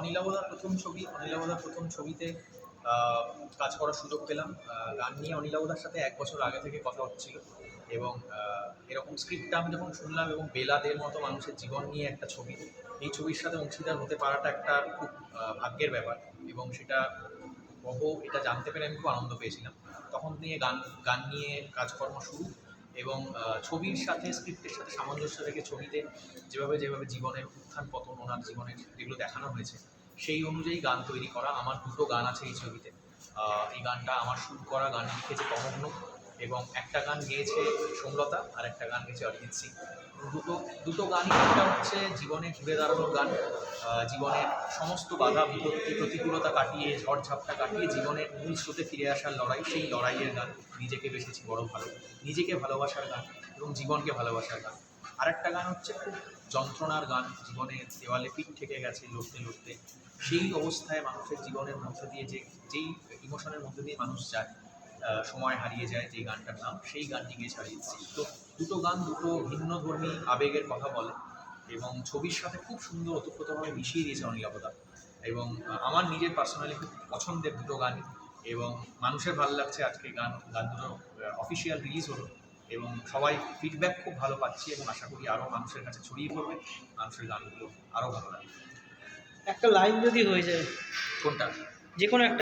অনিলাবদার প্রথম ছবি অনিলাবদার প্রথম ছবিতে কাজ করার সুযোগ পেলাম। গান নিয়ে অনিলাবদার সাথে এক বছর আগে থেকে কথা হচ্ছিল। এবং এরকম স্ক্রিপ্টটা আমি যখন শুনলাম এবং বেলাদের মতো মানুষের জীবন নিয়ে একটা ছবি, এই ছবির সাথে অংশীদার হতে পারাটা একটা খুব ভাগ্যের ব্যাপার। এবং সেটা বহু এটা জানতে পেরে আমি খুব আনন্দ পেয়েছিলাম। তখন নিয়ে গান গান নিয়ে কাজকর্ম শুরু। এবং ছবির সাথে, স্ক্রিপ্টের সাথে সামঞ্জস্য রেখে ছবিতে যেভাবে যেভাবে জীবনের উত্থান, পতন ওনার জীবনের যেগুলো দেখানো হয়েছে, সেই অনুযায়ী গান তৈরি করা আমার দুটো গান আছে এই ছবিতে। এই গানটা আমার শুট করা গান লিখেছে তমগ্ন এবং একটা গান গেয়েছে সোমলতা আর একটা গান গেয়েছে অরিজিৎ সিং। দুটো দুটো গানই একটা হচ্ছে জীবনে ঘুরে দাঁড়ানোর গান জীবনের সমস্ত বাধা, বিপত্তি, প্রতিকূলতা কাটিয়ে, ঝড়ঝাপটা কাটিয়ে জীবনের মূল স্রোতে ফিরে আসার লড়াই, সেই লড়াইয়ের গান নিজেকে বেসেছি বড় ভালো। নিজেকে ভালোবাসার গান এবং জীবনকে ভালোবাসার গান। আরেকটা গান হচ্ছে খুব যন্ত্রণার গান, জীবনে দেওয়ালে পিঠ থেকে গেছে লড়তে লড়তে। সেই অবস্থায় মানুষের জীবনের মধ্যে দিয়ে যে, যেই ইমোশনের মধ্যে দিয়ে মানুষ যায় সময় হারিয়ে যায় যে গানটার নাম সেই গানটি গিয়ে ছাড়িয়েছি। তো দুটো গান দুটো ভিন্ন ধর্মী আবেগের কথা বলে এবং ছবির সাথে খুব সুন্দর ওতপ্রোতভাবে মিশিয়ে দিয়েছে অনিলাপদা এবং আমার নিজের পার্সোনালি খুব পছন্দের দুটো গান এবং মানুষের ভালো লাগছে আজকে গান গান দুটো অফিসিয়াল রিলিজ হলো এবং সবাই ফিডব্যাক খুব ভালো পাচ্ছি এবং আশা করি আরও মানুষের কাছে ছড়িয়ে পড়বে মানুষের গানগুলো আরও ভালো লাগবে। একটা লাইন যদি হয়ে যায় কোনটা? যে কোনো একটা